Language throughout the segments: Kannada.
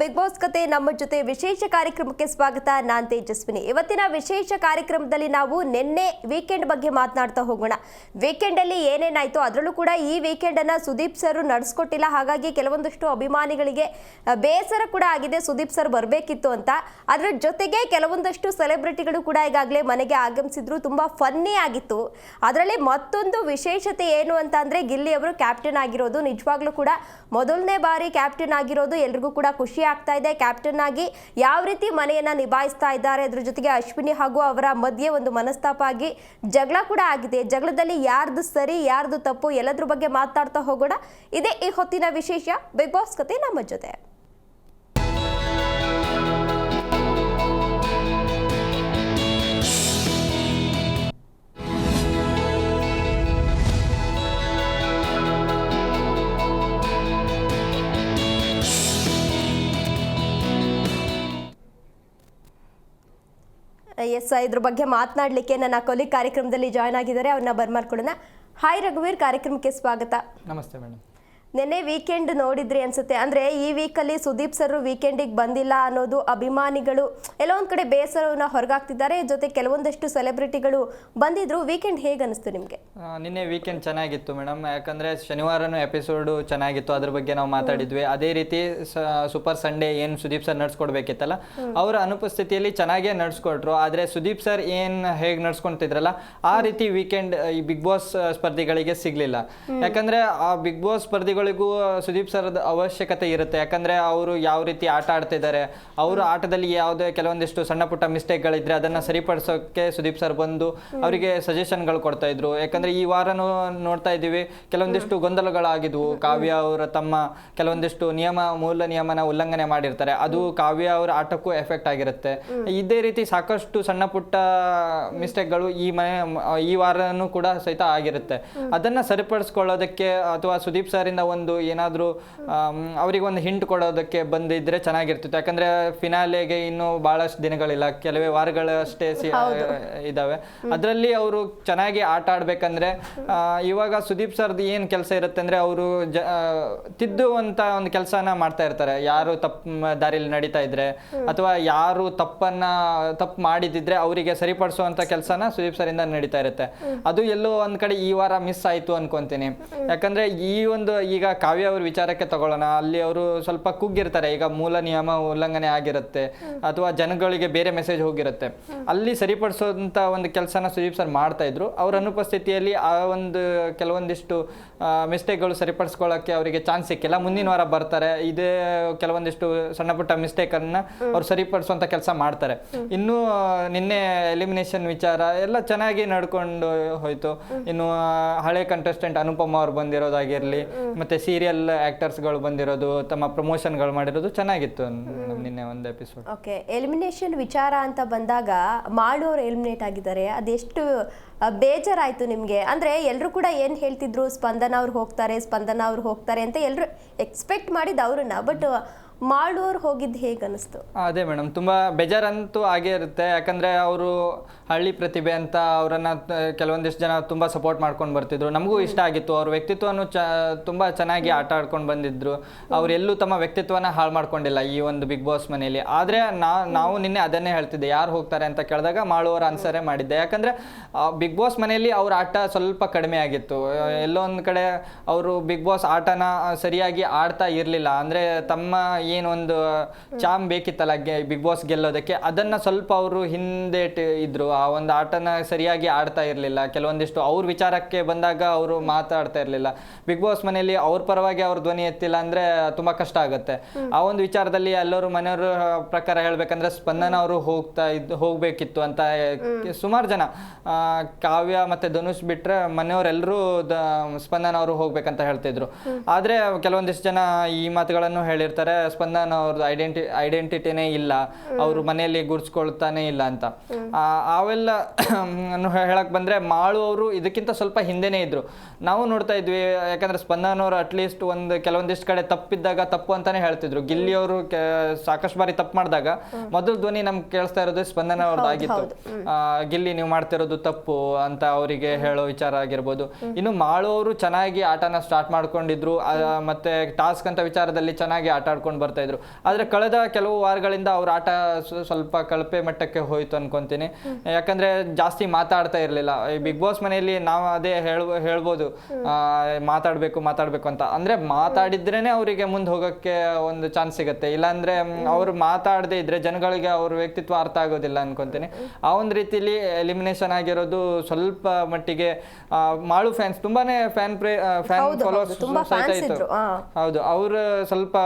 ಬಿಗ್ ಬಾಸ್ ಕತೆ ನಮ್ಮ ಜೊತೆ ವಿಶೇಷ ಕಾರ್ಯಕ್ರಮಕ್ಕೆ ಸ್ವಾಗತ. ನಾನ್ ತೇಜಸ್ವಿನಿ. ಇವತ್ತಿನ ವಿಶೇಷ ಕಾರ್ಯಕ್ರಮದಲ್ಲಿ ನಾವು ನಿನ್ನೆ ವೀಕೆಂಡ್ ಬಗ್ಗೆ ಮಾತನಾಡ್ತಾ ಹೋಗೋಣ. ವೀಕೆಂಡ್ ಅಲ್ಲಿ ಏನೇನಾಯ್ತು ಅದರಲ್ಲೂ ಕೂಡ ಈ ವೀಕೆಂಡ್ ಅನ್ನ ಸುದೀಪ್ ಸರ್ ನಡೆಸ್ಕೊಟ್ಟಿಲ್ಲ. ಹಾಗಾಗಿ ಕೆಲವೊಂದಷ್ಟು ಅಭಿಮಾನಿಗಳಿಗೆ ಬೇಸರ ಕೂಡ ಆಗಿದೆ ಸುದೀಪ್ ಸರ್ ಬರಬೇಕಿತ್ತು ಅಂತ. ಅದರ ಜೊತೆಗೆ ಕೆಲವೊಂದಷ್ಟು ಸೆಲೆಬ್ರಿಟಿಗಳು ಕೂಡ ಈಗಾಗಲೇ ಮನೆಗೆ ಆಗಮಿಸಿದ್ರು. ತುಂಬಾ ಫನ್ನಿ ಆಗಿತ್ತು. ಅದರಲ್ಲಿ ಮತ್ತೊಂದು ವಿಶೇಷತೆ ಏನು ಅಂತ ಅಂದ್ರೆ ಗಿಲ್ಲಿ ಅವರು ಕ್ಯಾಪ್ಟನ್ ಆಗಿರೋದು. ನಿಜವಾಗ್ಲೂ ಕೂಡ ಮೊದಲನೇ ಬಾರಿ ಕ್ಯಾಪ್ಟನ್ ಆಗಿರೋದು ಎಲ್ರಿಗೂ ಕೂಡ ಖುಷಿ ಆಗ್ತಾ ಇದೆ. ಕ್ಯಾಪ್ಟನ್ ಆಗಿ ಯಾವ ರೀತಿ ಮನೆಯನ್ನ ನಿಭಾಯಿಸ್ತಾ ಇದ್ದಾರೆ ಅದ್ರ ಜೊತೆಗೆ ಅಶ್ವಿನಿ ಹಾಗೂ ಅವರ ಮಧ್ಯೆ ಒಂದು ಮನಸ್ತಾಪ ಆಗಿ ಜಗಳ ಕೂಡ ಆಗಿದೆ. ಜಗಳದಲ್ಲಿ ಯಾರ್ದು ಸರಿ, ಯಾರ್ದು ತಪ್ಪು ಎಲ್ಲದ್ರ ಬಗ್ಗೆ ಮಾತಾಡ್ತಾ ಹೋಗೋಣ. ಇದೇ ಈ ಹೊತ್ತಿನ ವಿಶೇಷ ಬಿಗ್ ಬಾಸ್ ಕತೆ ನಮ್ಮ ಜೊತೆ. ಎಸ್ ಇದ್ರ ಬಗ್ಗೆ ಮಾತನಾಡಲಿಕ್ಕೆ ನನ್ನ ಕೊಲಿ ಕಾರ್ಯಕ್ರಮದಲ್ಲಿ ಜಾಯ್ನ್ ಆಗಿದ್ದಾರೆ. ಅವ್ರನ್ನ ಬರ್ಮಾಡ್ಕೊಳ್ಳೋಣ. ಹಾಯ್ ರಘುವೀರ್, ಕಾರ್ಯಕ್ರಮಕ್ಕೆ ಸ್ವಾಗತ. ನಮಸ್ತೆ ಮೇಡಮ್ ನಿನ್ನೆ ವೀಕೆಂಡ್ ನೋಡಿದ್ರಿ ಅನ್ಸುತ್ತೆ. ಅಂದ್ರೆ ಈ ವೀಕಲ್ಲಿ ಸುದೀಪ್ ಸರ್ ವೀಕೆಂಡಿಗೆ ಬಂದಿಲ್ಲ ಅನ್ನೋದು ಅಭಿಮಾನಿಗಳು ಎಲ್ಲ ಒಂದ್ ಕಡೆ ಬೇಸರವನ್ನ ಹೊರಗಾಗ್ತಿದ್ದಾರೆ ಜೊತೆ ಕೆಲವೊಂದಷ್ಟು ಸೆಲೆಬ್ರಿಟಿಗಳು ಬಂದಿದ್ರು. ವೀಕೆಂಡ್ ಹೇಗೆ ಅನಿಸ್ತು ನಿಮ್ಗೆ ನಿನ್ನೆ ವೀಕೆಂಡ್ ಚೆನ್ನಾಗಿತ್ತು ಮೇಡಮ್ ಯಾಕಂದ್ರೆ ಶನಿವಾರನೂ ಎಪಿಸೋಡ್ ಚೆನ್ನಾಗಿತ್ತು. ಅದ್ರ ಬಗ್ಗೆ ನಾವು ಮಾತಾಡಿದ್ವಿ. ಅದೇ ರೀತಿ ಸೂಪರ್ ಸಂಡೇ ಏನು ಸುದೀಪ್ ಸರ್ ನಡ್ಸ್ಕೊಡ್ಬೇಕಿತ್ತಲ್ಲ ಅವರ ಅನುಪಸ್ಥಿತಿಯಲ್ಲಿ ಚೆನ್ನಾಗೇ ನಡ್ಸ್ಕೊಟ್ರು. ಆದ್ರೆ ಸುದೀಪ್ ಸರ್ ಏನು ಹೇಗೆ ನಡ್ಸ್ಕೊಂತಿದ್ರಲ್ಲ ಆ ರೀತಿ ವೀಕೆಂಡ್ ಈ ಬಿಗ್ ಬಾಸ್ ಸ್ಪರ್ಧಿಗಳಿಗೆ ಸಿಗ್ಲಿಲ್ಲ. ಯಾಕಂದ್ರೆ ಆ ಬಿಗ್ ಬಾಸ್ ಸ್ಪರ್ಧಿಗಳಿಗೂ ಸುದೀಪ್ ಸರ್ ಅವಶ್ಯಕತೆ ಇರುತ್ತೆ. ಯಾಕಂದ್ರೆ ಅವರು ಯಾವ ರೀತಿ ಆಟ ಆಡ್ತಿದ್ದಾರೆ ಅವರು ಆಟದಲ್ಲಿ ಯಾವುದೇ ಕೆಲವೊಂದಿಷ್ಟು ಸಣ್ಣ ಪುಟ್ಟ ಮಿಸ್ಟೇಕ್ಗಳಿದ್ರೆ ಅದನ್ನ ಸರಿಪಡಿಸೋಕೆ ಸುದೀಪ್ ಸರ್ ಬಂದು ಅವರಿಗೆ ಸಜೆಷನ್ಗಳು ಕೊಡ್ತಾ ಇದ್ರು. ಯಾಕಂದ್ರೆ ಈ ವಾರನೂ ನೋಡ್ತಾ ಇದ್ದೀವಿ ಕೆಲವೊಂದಿಷ್ಟು ಗೊಂದಲಗಳಾಗಿದ್ವು. ಕಾವ್ಯ ಅವರ ತಮ್ಮ ಕೆಲವೊಂದಿಷ್ಟು ನಿಯಮ ಮೂಲ ನಿಯಮನ ಉಲ್ಲಂಘನೆ ಮಾಡಿರ್ತಾರೆ. ಅದು ಕಾವ್ಯ ಅವರ ಆಟಕ್ಕೂ ಎಫೆಕ್ಟ್ ಆಗಿರುತ್ತೆ. ಇದೇ ರೀತಿ ಸಾಕಷ್ಟು ಸಣ್ಣ ಪುಟ್ಟ ಮಿಸ್ಟೇಕ್ಗಳು ಈ ಮನೆ ಈ ವಾರನೂ ಕೂಡ ಸಹಿತ ಆಗಿರುತ್ತೆ. ಅದನ್ನ ಸರಿಪಡಿಸ್ಕೊಳ್ಳೋದಕ್ಕೆ ಅಥವಾ ಸುದೀಪ್ ಸರಿಂದ ಒಂದು ಏನಾದರೂ ಅವರಿಗೆ ಒಂದು ಹಿಂಟ್ ಕೊಡೋದಕ್ಕೆ ಬಂದಿದ್ರೆ ಚೆನ್ನಾಗಿರ್ತಿತ್ತು. ಯಾಕಂದ್ರೆ ಫಿನಾಲೆಗೆ ಇನ್ನೂ ಬಹಳಷ್ಟು ದಿನಗಳಿಲ್ಲ. ಕೆಲವೇ ವಾರಗಳಷ್ಟೇ ಸಿ ಇದಾವೆ. ಅದರಲ್ಲಿ ಅವರು ಚೆನ್ನಾಗಿ ಆಟ ಆಡ್ಬೇಕಂದ್ರೆ ಇವಾಗ ಸುದೀಪ್ ಸರ್ದು ಏನು ಕೆಲಸ ಇರುತ್ತೆ ಅಂದ್ರೆ ಅವರು ಜ ತಿದ್ದುವಂತ ಒಂದು ಕೆಲಸನ ಮಾಡ್ತಾ ಇರ್ತಾರೆ. ಯಾರು ತಪ್ಪು ದಾರಿಯಲ್ಲಿ ನಡೀತಾ ಇದ್ರೆ ಅಥವಾ ಯಾರು ತಪ್ಪನ್ನ ತಪ್ಪು ಮಾಡಿದಿದ್ರೆ ಅವರಿಗೆ ಸರಿಪಡಿಸುವಂತ ಕೆಲಸನ ಸುದೀಪ್ ಸರಿಂದ ನಡೀತಾ ಇರುತ್ತೆ. ಅದು ಎಲ್ಲೋ ಒಂದ್ ಕಡೆ ಈ ವಾರ ಮಿಸ್ ಆಯ್ತು ಅನ್ಕೊಂತೀನಿ. ಯಾಕಂದ್ರೆ ಈ ಒಂದು ಈಗ ಕಾವ್ಯ ಅವ್ರ ವಿಚಾರಕ್ಕೆ ತಗೊಳ್ಳೋಣ. ಅಲ್ಲಿ ಅವರು ಸ್ವಲ್ಪ ಕುಗ್ಗಿರ್ತಾರೆ ಈಗ ಮೂಲ ನಿಯಮ ಉಲ್ಲಂಘನೆ ಆಗಿರುತ್ತೆ. ಅಥವಾ ಜನಗಳಿಗೆ ಬೇರೆ ಮೆಸೇಜ್ ಹೋಗಿರುತ್ತೆ. ಅಲ್ಲಿ ಸರಿಪಡಿಸೋಂತ ಒಂದು ಕೆಲಸನ ಸುದೀಪ್ ಸರ್ ಮಾಡ್ತಾ ಇದ್ರು. ಅವ್ರ ಅನುಪಸ್ಥಿತಿಯಲ್ಲಿ ಆ ಒಂದು ಕೆಲವೊಂದಿಷ್ಟು ಮಿಸ್ಟೇಕ್ಗಳು ಸರಿಪಡಿಸ್ಕೊಳ್ಳೋಕೆ ಅವರಿಗೆ ಚಾನ್ಸ್ ಸಿಕ್ಕಿಲ್ಲ. ಮುಂದಿನ ವಾರ ಬರ್ತಾರೆ. ಇದೇ ಕೆಲವೊಂದಿಷ್ಟು ಸಣ್ಣ ಪುಟ್ಟ ಮಿಸ್ಟೇಕ್ ಅನ್ನ ಅವ್ರು ಸರಿಪಡಿಸುವಂತ ಕೆಲಸ ಮಾಡ್ತಾರೆ. ಇನ್ನು ನಿನ್ನೆ ಎಲಿಮಿನೇಷನ್ ವಿಚಾರ ಎಲ್ಲ ಚೆನ್ನಾಗಿ ನಡ್ಕೊಂಡು ಹೋಯ್ತು. ಇನ್ನು ಹಳೆ ಕಂಟೆಸ್ಟೆಂಟ್ ಅನುಪಮ ಅವ್ರು ಬಂದಿರೋದಾಗಿರ್ಲಿ ಮತ್ತೆ ಸೀರಿಯಲ್ ಆಕ್ಟರ್ಸ್ಗಳು ಬಂದಿರೋದು ತಮ್ಮ ಪ್ರಮೋಷನ್ಗಳು ಮಾಡಿರೋದು ಚೆನ್ನಾಗಿತ್ತು ನಿನ್ನೆ ಒಂದು ಎಪಿಸೋಡ್ ಓಕೆ ಎಲಿಮಿನೇಷನ್ ವಿಚಾರ ಅಂತ ಬಂದಾಗ ಮಾಡೋರು ಎಲಿಮಿನೇಟ್ ಆಗಿದ್ದಾರೆ. ಅದೆಷ್ಟು ಬೇಜಾರಾಯಿತು ಬೇಜಾರಾಯ್ತು ನಿಮಗೆ? ಅಂದ್ರೆ ಎಲ್ಲರೂ ಕೂಡ ಏನು ಹೇಳ್ತಿದ್ರು ಸ್ಪಂದನ ಅವ್ರು ಹೋಗ್ತಾರೆ ಸ್ಪಂದನ ಅವ್ರು ಹೋಗ್ತಾರೆ ಅಂತ ಎಲ್ಲರೂ ಎಕ್ಸ್ಪೆಕ್ಟ್ ಮಾಡಿದ್ದು ಅವ್ರನ್ನ. ಬಟ್ ಮಾಳು ಅವ್ರು ಹೋಗಿದ್ದು ಹೇಗೆ ಅನಿಸ್ತು ಅದೇ ಮೇಡಮ್ ತುಂಬಾ ಬೇಜಾರಂತೂ ಆಗೇ ಇರುತ್ತೆ. ಯಾಕಂದ್ರೆ ಅವರು ಹಳ್ಳಿ ಪ್ರತಿಭೆ ಅಂತ ಅವರನ್ನು ಕೆಲವೊಂದಿಷ್ಟು ಜನ ತುಂಬ ಸಪೋರ್ಟ್ ಮಾಡ್ಕೊಂಡು ಬರ್ತಿದ್ರು. ನಮಗೂ ಇಷ್ಟ ಆಗಿತ್ತು. ಅವ್ರ ವ್ಯಕ್ತಿತ್ವನೂ ಚ ತುಂಬಾ ಚೆನ್ನಾಗಿ ಆಟ ಆಡ್ಕೊಂಡು ಬಂದಿದ್ರು. ಅವ್ರು ಎಲ್ಲೂ ತಮ್ಮ ವ್ಯಕ್ತಿತ್ವನ ಹಾಳು ಮಾಡ್ಕೊಂಡಿಲ್ಲ ಈ ಒಂದು ಬಿಗ್ ಬಾಸ್ ಮನೆಯಲ್ಲಿ. ಆದರೆ ನಾ ನಾವು ನಿನ್ನೆ ಅದನ್ನೇ ಹೇಳ್ತಿದ್ದೆ. ಯಾರು ಹೋಗ್ತಾರೆ ಅಂತ ಕೇಳಿದಾಗ ಮಾಡುವವರು ಆನ್ಸರೇ ಮಾಡಿದ್ದೆ. ಯಾಕಂದರೆ ಬಿಗ್ ಬಾಸ್ ಮನೆಯಲ್ಲಿ ಅವ್ರ ಆಟ ಸ್ವಲ್ಪ ಕಡಿಮೆ ಆಗಿತ್ತು. ಎಲ್ಲೊಂದು ಎಲ್ಲೋ ಒಂದ್ ಕಡೆ ಅವರು ಬಿಗ್ ಬಾಸ್ ಆಟನ ಸರಿಯಾಗಿ ಆಡ್ತಾ ಇರಲಿಲ್ಲ. ಅಂದರೆ ತಮ್ಮ ಏನೊಂದು ಚಾಮ್ ಬೇಕಿತ್ತಲ್ಲ ಬಿಗ್ ಬಾಸ್ ಗೆಲ್ಲೋದಕ್ಕೆ, ಅದನ್ನ ಸ್ವಲ್ಪ ಅವರು ಹಿಂದೆ ಇದ್ರು. ಆ ಒಂದು ಆಟನ ಸರಿಯಾಗಿ ಆಡ್ತಾ ಇರಲಿಲ್ಲ. ಕೆಲವೊಂದಿಷ್ಟು ಅವ್ರ ವಿಚಾರಕ್ಕೆ ಬಂದಾಗ ಅವರು ಮಾತಾಡ್ತಾ ಇರಲಿಲ್ಲ. ಬಿಗ್ ಬಾಸ್ ಮನೆಯಲ್ಲಿ ಅವ್ರ ಪರವಾಗಿ ಅವ್ರ ಧ್ವನಿ ಎತ್ತಿಲ್ಲ ಅಂದ್ರೆ ತುಂಬಾ ಕಷ್ಟ ಆಗುತ್ತೆ. ಆ ಒಂದು ವಿಚಾರದಲ್ಲಿ ಎಲ್ಲರೂ ಮನೆಯವ್ರ ಪ್ರಕಾರ ಹೇಳ್ಬೇಕಂದ್ರೆ ಸ್ಪಂದನ ಅವರು ಹೋಗ್ತಾ ಇದ್, ಹೋಗ್ಬೇಕಿತ್ತು ಅಂತ ಸುಮಾರು ಜನ. ಕಾವ್ಯ ಮತ್ತೆ ಧನುಷ್ ಬಿಟ್ರೆ ಮನೆಯವರೆಲ್ಲರೂ ಸ್ಪಂದನ ಅವರು ಹೋಗ್ಬೇಕಂತ ಹೇಳ್ತಿದ್ರು. ಆದ್ರೆ ಕೆಲವೊಂದಿಷ್ಟು ಜನ ಈ ಮಾತುಗಳನ್ನು ಹೇಳಿರ್ತಾರೆ ಅವ್ರದ್ದು ಐಡೆಂಟಿ ಐಡೆಂಟಿಟಿನೇ ಇಲ್ಲ. ಅವರು ಮನೆಯಲ್ಲಿ ಗುರ್ಸ್ಕೊಳ್ತಾನೆ ಇಲ್ಲ ಅಂತ. ಆ, ಅವೆಲ್ಲ ಹೇಳಕ್ ಬಂದ್ರೆ ಮಾಳು ಅವರು ಇದಕ್ಕಿಂತ ಸ್ವಲ್ಪ ಹಿಂದೆನೇ ಇದ್ರು. ನಾವು ನೋಡ್ತಾ ಇದ್ವಿ ಯಾಕಂದ್ರೆ ಸ್ಪಂದನ ಅವರು ಅಟ್ಲೀಸ್ಟ್ ಒಂದು ಕೆಲವೊಂದಿಷ್ಟು ಕಡೆ ತಪ್ಪಿದ್ದಾಗ ತಪ್ಪು ಅಂತಾನೆ ಹೇಳ್ತಿದ್ರು. ಗಿಲ್ಲಿ ಅವರು ಸಾಕಷ್ಟು ಬಾರಿ ತಪ್ಪು ಮಾಡಿದಾಗ ಮೊದಲು ಧ್ವನಿ ನಮ್ಗೆ ಕೇಳಿಸ್ತಾ ಇರೋದು ಸ್ಪಂದನ ಅವ್ರದ್ದು ಆಗಿತ್ತು ಆ, ಗಿಲ್ಲಿ ನೀವು ಮಾಡ್ತಿರೋದು ತಪ್ಪು ಅಂತ ಅವರಿಗೆ ಹೇಳೋ ವಿಚಾರ ಆಗಿರ್ಬೋದು. ಇನ್ನು ಮಾಳು ಅವರು ಚೆನ್ನಾಗಿ ಆಟನ ಸ್ಟಾರ್ಟ್ ಮಾಡ್ಕೊಂಡಿದ್ರು. ಮತ್ತೆ ಟಾಸ್ಕ್ ಅಂತ ವಿಚಾರದಲ್ಲಿ ಚೆನ್ನಾಗಿ ಆಟ ಆಡ್ಕೊಂಡು ಬರ್ತಾ ಇದ್ರು. ಆದ್ರೆ ಕಳೆದ ಕೆಲವು ವಾರಗಳಿಂದ ಅವ್ರ ಆಟ ಸ್ವ- ಸ್ವಲ್ಪ ಕಳಪೆ ಮಟ್ಟಕ್ಕೆ ಹೋಯ್ತು ಅನ್ಕೊಂತೀನಿ. ಯಾಕಂದ್ರೆ ಜಾಸ್ತಿ ಮಾತಾಡ್ತಾ ಇರಲಿಲ್ಲ. ಈ ಬಿಗ್ ಬಾಸ್ ಮನೆಯಲ್ಲಿ ನಾವು ಅದೇ ಹೇಳ್ಬೋ ಹೇಳ್ಬೋದು. ಮಾತಾಡ್ಬೇಕು ಮಾತಾಡ್ಬೇಕು ಅಂತ. ಅಂದ್ರೆ ಮಾತಾಡಿದ್ರೇನೆ ಅವರಿಗೆ ಮುಂದೆ ಹೋಗಕ್ಕೆ ಒಂದು ಚಾನ್ಸ್ ಸಿಗುತ್ತೆ. ಇಲ್ಲಾಂದ್ರೆ ಅವ್ರು ಮಾತಾಡದೇ ಇದ್ರೆ ಜನಗಳಿಗೆ ಅವ್ರ ವ್ಯಕ್ತಿತ್ವ ಅರ್ಥ ಆಗೋದಿಲ್ಲ ಅನ್ಕೊಂತೀನಿ. ಆ ಒಂದು ರೀತಿಲಿ ಎಲಿಮಿನೇಷನ್ ಆಗಿರೋದು ಸ್ವಲ್ಪ ಮಟ್ಟಿಗೆ ಮಾಳು ಫ್ಯಾನ್ಸ್ ತುಂಬಾನೇ ಫ್ಯಾನ್ ಪ್ರೇ ಫ್ಯಾನ್ ಹೌದು, ಫಾಲೋವರ್ಸ್. ಹೌದು ಅವ್ರು ಸ್ವಲ್ಪ